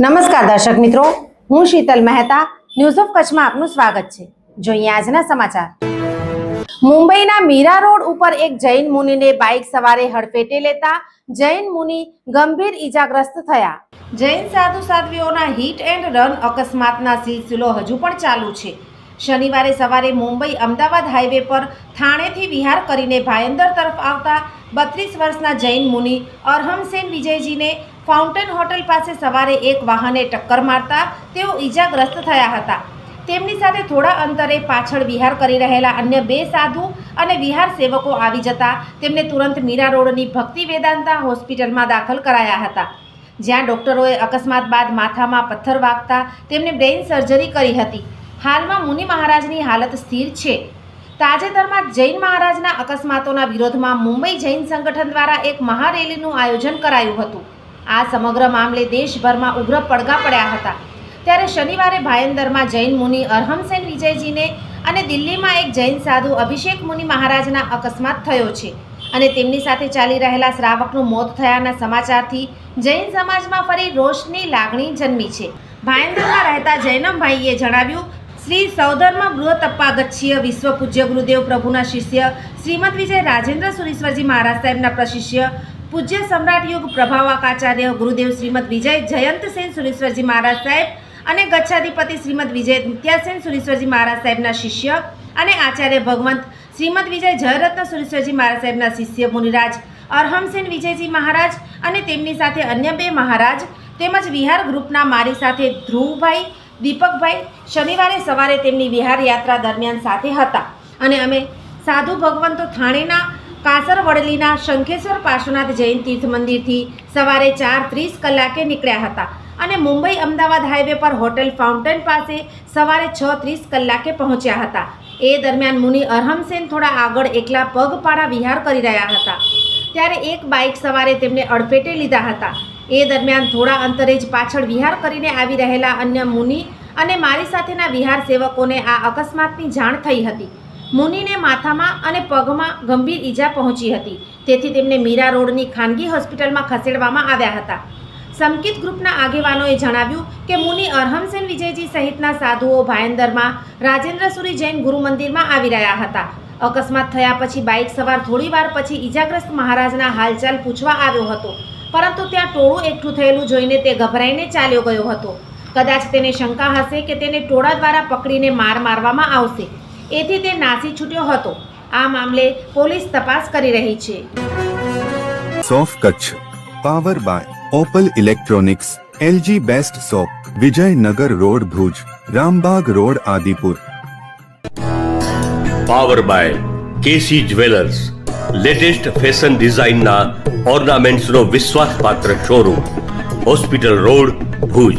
નમસ્કાર દર્શક મિત્રો, હું શીતલ મહેતા ન્યૂઝ ઓફ કચ્છમાં આપનું સ્વાગત છે. જોઈએ આજના સમાચાર. મુંબઈના મીરા રોડ ઉપર એક જૈન મુનિને બાઇક સવારે હડફેટે લેતા જૈન મુનિ ગંભીર ઈજાગ્રસ્ત થયા. જૈન સાધુ સાધ્વીઓના હિટ એન્ડ રન અકસ્માતના સિલસિલો હજુ પણ ચાલુ છે. શનિવારે સવારે મુંબઈ અમદાવાદ હાઈવે પર થાણેથી વિહાર કરીને ભાયંદર તરફ આવતા બત્રીસ વર્ષના જૈન મુનિ અરહમસેન વિજયજીને ફાઉન્ટેન હોટલ પાસે સવારે એક વાહને ટક્કર મારતા તેઓ ઈજાગ્રસ્ત થયા હતા. તેમની સાથે થોડા અંતરે પાછળ વિહાર કરી રહેલા અન્ય બે સાધુ અને વિહાર સેવકો આવી જતા તેમને તુરંત મીરા રોડની ભક્તિ વેદાંતા હોસ્પિટલમાં દાખલ કરાયા હતા. જ્યાં ડોક્ટરોએ અકસ્માત બાદ માથામાં પથ્થર વાગતા તેમને બ્રેઇન સર્જરી કરી હતી. હાલમાં મુનિ મહારાજની હાલત સ્થિર છે. તાજેતરમાં જૈન મહારાજના અકસ્માતોના વિરોધમાં મુંબઈ જૈન સંગઠન દ્વારા એક મહારેલીનું આયોજન કરાયું હતું. આ સમગ્ર મામલે દેશભરમાં ઉગ્ર પડઘા પડ્યા હતા. ત્યારે શનિવારે ભાયંદરમાં જૈન મુનિ અરહમસેન વિજયજીને અને દિલ્હીમાં એક જૈન સાધુ અભિષેક મુનિ મહારાજના અકસ્માત થયો છે અને તેમની સાથે ચાલી રહેલા શ્રાવકનું મોત થયાના સમાચારથી જૈન સમાજમાં ફરી રોષની લાગણી જન્મી છે. ભાયંદરમાં રહેતા જૈનમભાઈએ જણાવ્યું, શ્રી સૌધર્મ બૃહતપ્પા ગચ્છીય વિશ્વ પૂજ્ય ગુરુદેવ પ્રભુના શિષ્ય શ્રીમદ વિજય રાજેન્દ્ર સુરીશ્વરજી મહારાજ સાહેબના પ્રશિષ્ય પૂજ્ય સમ્રાટ યુગ પ્રભાવકાચાર્ય ગુરુદેવ શ્રીમદ વિજય જયંતસેન સુરેશ્વરજી મહારાજ સાહેબ અને ગચ્છાધિપતિ શ્રીમદ વિજય નિત્યાસેન સુરેશ્વરજી મહારાજ સાહેબના શિષ્ય અને આચાર્ય ભગવંત શ્રીમદ વિજય જયરત્ન સુરેશ્વરજી મહારાજ સાહેબના શિષ્ય મુનિરાજ અરહમસેન વિજયજી મહારાજ અને તેમની સાથે અન્ય બે મહારાજ તેમજ વિહાર ગ્રુપના મારી સાથે ધ્રુવભાઈ, દીપકભાઈ શનિવારે સવારે તેમની વિહાર યાત્રા દરમિયાન સાથે હતા. અને અમે સાધુ ભગવંતો થાણેના કાસરવડલીના શંખેશ્વર પાર્શ્વનાથ જૈન તીર્થ મંદિરથી સવારે ચાર ત્રીસ કલાકે નીકળ્યા હતા અને મુંબઈ અમદાવાદ હાઈવે પર હોટેલ ફાઉન્ટેન પાસે સવારે છ ત્રીસ કલાકે પહોંચ્યા હતા. એ દરમિયાન મુનિ અરહમસેન થોડા આગળ એકલા પગપાળા વિહાર કરી રહ્યા હતા. ત્યારે એક બાઇક સવારે તેમને અડફેટે લીધા હતા. એ દરમિયાન થોડા અંતરે જ પાછળ વિહાર કરીને આવી રહેલા અન્ય મુનિ અને મારી સાથેના વિહાર સેવકોને આ અકસ્માતની જાણ થઈ હતી. મુનિને માથામાં અને પગમાં ગંભીર ઈજા પહોંચી હતી. તેથી તેમને મીરા રોડની ખાનગી હોસ્પિટલમાં ખસેડવામાં આવ્યા હતા. સંકિત ગ્રુપના આગેવાનોએ જણાવ્યું કે મુનિ અરહમસેન વિજયજી સહિતના સાધુઓ ભાયંદરમાં રાજેન્દ્રસુરી જૈન ગુરુ મંદિરમાં આવી રહ્યા હતા. અકસ્માત થયા પછી બાઇક સવાર થોડીવાર પછી ઈજાગ્રસ્ત મહારાજના હાલચાલ પૂછવા આવ્યો હતો. પરંતુ ત્યાં ટોળું એકઠું થયેલું જોઈને તે ગભરાઈને ચાલ્યો ગયો હતો. કદાચ તેને શંકા હશે કે તેને ટોળા દ્વારા પકડીને માર મારવામાં આવશે. એથી તે નાસી છૂટ્યો હતો. આ મામલે પોલીસ તપાસ કરી રહી છે. સોફ Kutch. Power by Opal electronics LG best shop Vijaynagar road Bhuj Rambagh road Adipur. Power by KC jewellers latest fashion ડિઝાઇનના ઓર્નામેન્ટ્સનો વિશ્વાસપાત્ર શોરૂમ હોસ્પિટલ રોડ ભુજ.